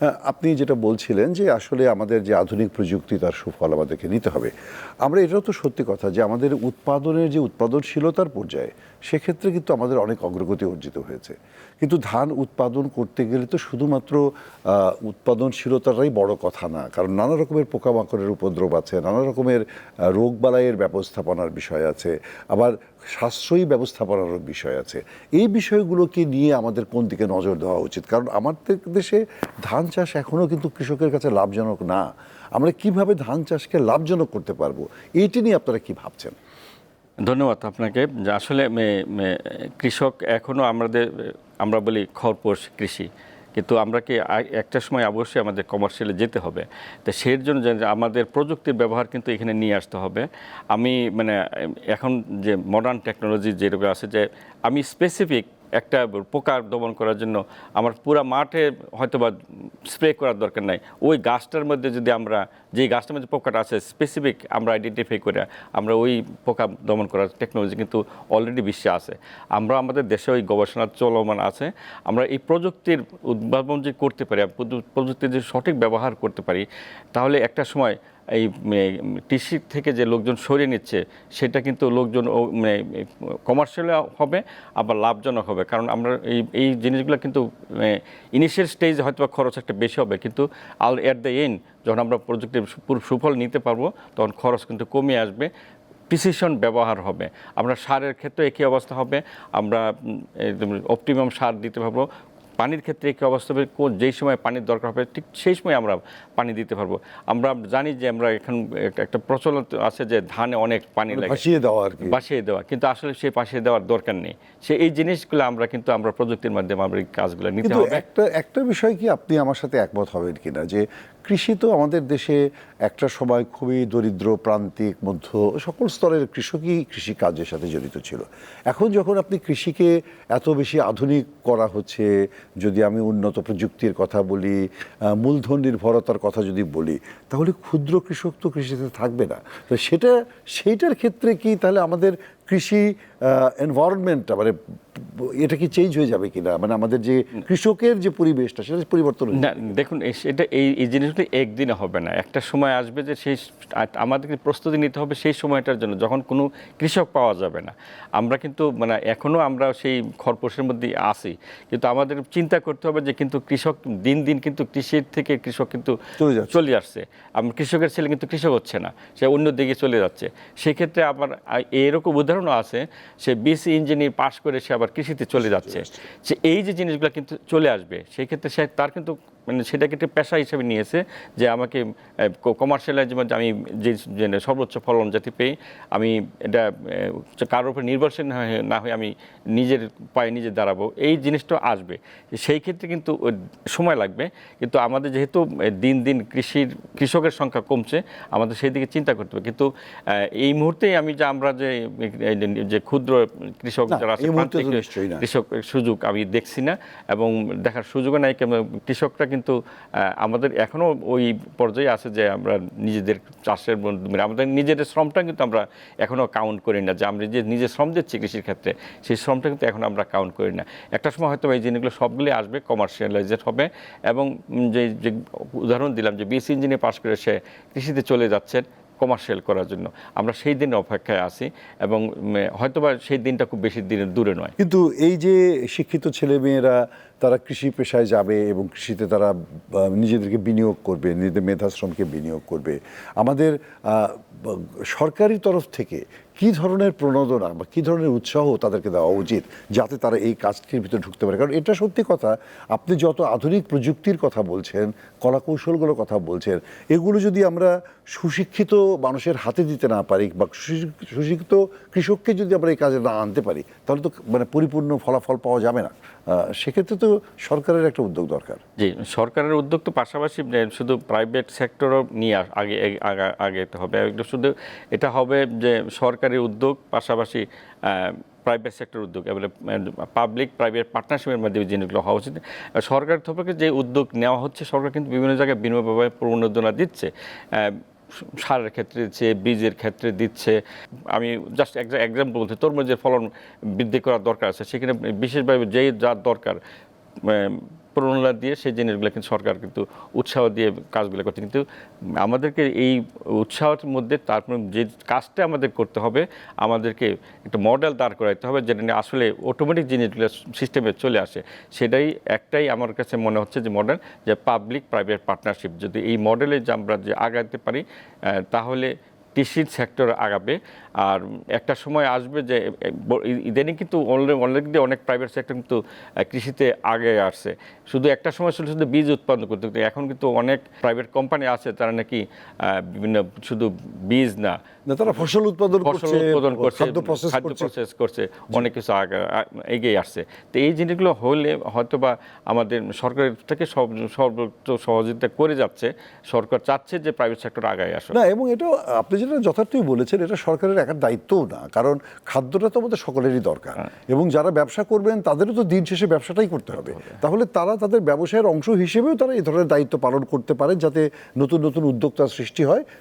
আপনি যেটা বলছিলেন যে আসলে আমাদের যে আধুনিক প্রযুক্তি তার সুফল আমাদেরকে নিতে হবে। আমরা এটাও তো সত্যি কথা যে আমাদের উৎপাদনের যে উৎপাদনশীলতার পর্যায়ে সেক্ষেত্রে কিন্তু আমাদের অনেক অগ্রগতি অর্জিত হয়েছে। কিন্তু ধান উৎপাদন করতে গেলে তো শুধুমাত্র উৎপাদনশীলতাটাই বড় কথা না। কারণ নানা রকমের পোকামাকড়ের উপদ্রব আছে, নানা রকমের রোগ বালাইয়ের ব্যবস্থাপনার বিষয় আছে। আবার সাশ্রয়ী ব্যবস্থাপনার বিষয় আছে। এই বিষয়গুলোকে নিয়ে আমাদের কোন দিকে নজর দেওয়া উচিত? কারণ আমাদের দেশে ধান চাষ এখনও কিন্তু কৃষকের কাছে লাভজনক না। আমরা কীভাবে ধান চাষকে লাভজনক করতে পারব? এইটি নিয়ে আপনারা কি ভাবছেন? ধন্যবাদ আপনাকে। আসলে কৃষক এখনও আমাদের, আমরা বলি খরপোশ কৃষি। কিন্তু আমরা কি একটা সময় অবশ্যই আমাদের কমার্শিয়ালে যেতে হবে। তো সেই জন্য আমাদের প্রযুক্তির ব্যবহার কিন্তু এখানে নিয়ে আসতে হবে। আমি মানে এখন যে মডার্ন টেকনোলজি যেরকম আছে যে, আমি স্পেসিফিক একটা পোকা দমন করার জন্য আমার পুরো মাঠে হয়তো বা স্প্রে করার দরকার নাই। ওই গাছটার মধ্যে যদি আমরা যে গাছটার মধ্যে পোকাটা আছে স্পেসিফিক আমরা আইডেন্টিফাই করে আমরা ওই পোকা দমন করার টেকনোলজি কিন্তু অলরেডি বিশ্বে আছে। আমরা আমাদের দেশে ওই গবেষণা চলমান আছে। আমরা এই প্রযুক্তির উদ্ভাবন যে করতে পারি, প্রযুক্তির যে সঠিক ব্যবহার করতে পারি, তাহলে একটা সময় এই কৃষি থেকে যে লোকজন সরিয়ে নিচ্ছে, সেটা কিন্তু লোকজন মানে কমার্শিয়াল হবে, আবার লাভজনক হবে। কারণ আমরা এই এই জিনিসগুলো কিন্তু ইনিশিয়াল স্টেজ হয়তো খরচ একটা বেশি হবে, কিন্তু আল এট দ্য এন্ড যখন আমরা প্রযুক্তির পুরো সুফল নিতে পারব, তখন খরচ কিন্তু কমে আসবে প্রিসিশন ব্যবহার হবে। আমরা সারের ক্ষেত্রে একই অবস্থা হবে, আমরা অপটিমাম সার দিতে পারব পানির ক্ষেত্রে কী অবস্থা হবে? কোন যেই সময় পানির দরকার হবে ঠিক সেই সময় আমরা পানি দিতে পারব। আমরা জানি যে আমরা এখন একটা- প্রচলন আছে যে ধানে অনেক পানি লাগে। ভাসিয়ে দেওয়া আর কি। বাসিয়ে দেওয়া। কিন্তু আসলে সেই পাশিয়ে দেওয়ার দরকার নেই। সে এই জিনিসগুলো আমরা কিন্তু আমরা প্রযুক্তির মাধ্যমে আমরা এই কাজগুলো নিতে হবে। একটা একটা বিষয় কি আপনি আমার সাথে একমত হবেন কিনা? যে কৃষি তো আমাদের দেশে একটা সময় খুবই দরিদ্র, প্রান্তিক, মধ্য, সকল স্তরের কৃষকই কৃষি কাজের সাথে জড়িত ছিল। এখন যখন আপনি কৃষিকে এত বেশি আধুনিক করা হচ্ছে, যদি আমি উন্নত প্রযুক্তির কথা বলি মূলধন নির্ভরতার কথা যদি বলি, তাহলে ক্ষুদ্র কৃষক তো কৃষিতে থাকবে না। তো সেটা, সেইটার ক্ষেত্রে কি তাহলে আমাদের কৃষি এনভায়রনমেন্টটা মানে এটা কি চেঞ্জ হয়ে যাবে কিনা? মানে আমাদের যে কৃষকের যে পরিবেশটা সেটা পরিবর্তন না দেখুন এই- এটা এই এই জিনিসগুলো একদিনে হবে না। একটা সময় আসবে যে সেই আমাদেরকে প্রস্তুতি নিতে হবে সেই সময়টার জন্য যখন কোনো কৃষক পাওয়া যাবে না। আমরা কিন্তু মানে এখনও আমরা সেই খরপোশের মধ্যে আসি কিন্তু আমাদের চিন্তা করতে হবে যে কিন্তু কৃষক দিন দিন কিন্তু কৃষির থেকে কৃষক কিন্তু চলে আসছে। আমরা কৃষকের ছেলে কিন্তু কৃষক হচ্ছে না সে অন্য দিকে চলে যাচ্ছে। সেক্ষেত্রে আবার এরকম এরকম উদাহরণও আছে সে বিসি ইঞ্জিনিয়ার পাশ করে সে আবার কৃষিতে চলে যাচ্ছে। সে এই যে জিনিসগুলো কিন্তু চলে আসবে সেই ক্ষেত্রে সে তার কিন্তু মানে সেটাকে একটা পেশা হিসেবে নিয়েছে যে আমাকে কমার্শিয়ালাইজ আমি যে সর্বোচ্চ ফলন যাতে পেয়ে আমি এটা কারোর উপর নির্ভরশীল না হয়ে- না হয়ে আমি নিজের পায়ে নিজে দাঁড়াবো এই জিনিসটা আসবে। সেই ক্ষেত্রে কিন্তু সময় লাগবে। কিন্তু আমাদের যেহেতু দিন দিন কৃষির কৃষকের সংখ্যা কমছে আমাদের সেই দিকে চিন্তা করতে হবে। কিন্তু এই মুহূর্তেই আমি যে আমরা যে যে ক্ষুদ্র কৃষক যারা। কৃষক সুযোগ আমি দেখছি না এবং দেখার সুযোগও নাই। কেন কৃষকরা কিন্তু আহ, আমাদের এখনও ওই পর্যায়ে আছে যে আমরা নিজেদের চাষের মানে আমাদের নিজেদের শ্রমটা কিন্তু আমরা এখনও কাউন্ট করি না। যে আমরা যে নিজে শ্রম দিচ্ছি কৃষির ক্ষেত্রে সেই শ্রমটা কিন্তু এখন আমরা কাউন্ট করি না। একটা সময় হয়তো এই জিনিসগুলো সবগুলি আসবে কমার্শিয়ালাইজেড হবে এবং যে যে উদাহরণ দিলাম যে বিএসসি ইঞ্জিনিয়ার পাশ করে সে কৃষিতে চলে যাচ্ছেন কমার্শিয়াল করার জন্য। আমরা সেই দিনের অপেক্ষায় আছি এবং হয়তোবা সেই দিনটা খুব বেশি দিনের দূরে নয়। কিন্তু এই যে শিক্ষিত ছেলেমেয়েরা তারা কৃষি পেশায় যাবে এবং কৃষিতে তারা নিজেদেরকে বিনিয়োগ করবে, নিজেদের মেধাশ্রমকে বিনিয়োগ করবে। আমাদের সরকারি তরফ থেকে কি ধরনের প্রণোদনা বা কী ধরনের উৎসাহ তাদেরকে দেওয়া উচিত যাতে তারা এই কাজটির ভিতরে ঢুকতে পারে? কারণ এটা সত্যি কথা, আপনি যত আধুনিক প্রযুক্তির কথা বলছেন কলা কৌশলগুলোর কথা বলছেন, এগুলো যদি আমরা সুশিক্ষিত মানুষের হাতে দিতে না পারি বা সুশিক্ষিত কৃষককে যদি আমরা এই কাজে না আনতে পারি, তাহলে তো মানে পরিপূর্ণ ফলাফল পাওয়া যাবে না। সেক্ষেত্রে তো সরকারের একটা উদ্যোগ দরকার। জি, সরকারের উদ্যোগ তো পাশাপাশি শুধু প্রাইভেট সেক্টরও নিয়ে আগে আগে- আগে আগে তো হবে। শুধু এটা হবে যে সরকারি উদ্যোগ, পাশাপাশি প্রাইভেট সেক্টর উদ্যোগ এবারে পাবলিক প্রাইভেট পার্টনারশিপের মাধ্যমে জিনিসগুলো হওয়া উচিত। আর সরকার থেকে যে উদ্যোগ নেওয়া হচ্ছে, সরকার কিন্তু বিভিন্ন জায়গায় ব্যবহার প্রণোদনা দিচ্ছে। সারের ক্ষেত্রে দিচ্ছে, বীজের ক্ষেত্রে দিচ্ছে। আমি জাস্ট এক্সাম্পল বলছি তরমুজের ফলন বৃদ্ধি করার দরকার আছে। সেখানে বিশেষভাবে যেই যার দরকার প্রণোদনা দিয়ে সেই জিনিসগুলো কিন্তু সরকার কিন্তু উৎসাহ দিয়ে কাজগুলো করছে। কিন্তু আমাদেরকে এই উৎসাহের মধ্যে তারপর যে কাজটা আমাদের করতে হবে, আমাদেরকে একটা মডেল দাঁড় করাইতে হবে যেটা নিয়ে আসলে অটোমেটিক জিনিসগুলো সিস্টেমে চলে আসে। সেটাই একটাই আমার কাছে মনে হচ্ছে যে মডেল যে পাবলিক প্রাইভেট পার্টনারশিপ যদি এই মডেলে যে আমরা যে আগাতে পারি তাহলে কৃষি সেক্টর আগাবে। আর একটা সময় আসবে যে ব- ইদানিং কিন্তু অলরেডি অনেক প্রাইভেট সেক্টর কিন্তু কৃষিতে আগে আসছে। শুধু একটা সময় ছিল শুধু বীজ উৎপাদন করতে এখন কিন্তু অনেক প্রাইভেট কোম্পানি আছে তারা নাকি বিভিন্ন শুধু বীজ না তারা ফসল উৎপাদন ফসল উৎপাদন করছে খাদ্য প্রসেস করছে। অনেক কিছু আগা- এগিয়ে আসছে। তো এই জিনিসগুলো হলে হয়তোবা আমাদের সরকারের থেকে সব সর্বোচ্চ সহযোগিতা করে যাচ্ছে সরকার চাচ্ছে যে প্রাইভেট সেক্টর আগায় আসুক। না এবং এটা আপনি যেটা যথার্থই বলেছেন এটা সরকারের একার দায়িত্বও না কারণ খাদ্যটা তো আমাদের সকলেরই দরকার। হ্যাঁ। এবং যারা ব্যবসা করবেন তাদেরও তো দিন শেষে ব্যবসাটাই করতে হবে। তাহলে তারা তাদের ব্যবসায়ের অংশ হিসেবেও তারা এই ধরনের দায়িত্ব পালন করতে পারেন যাতে নতুন নতুন উদ্যোক্তার সৃষ্টি হয়।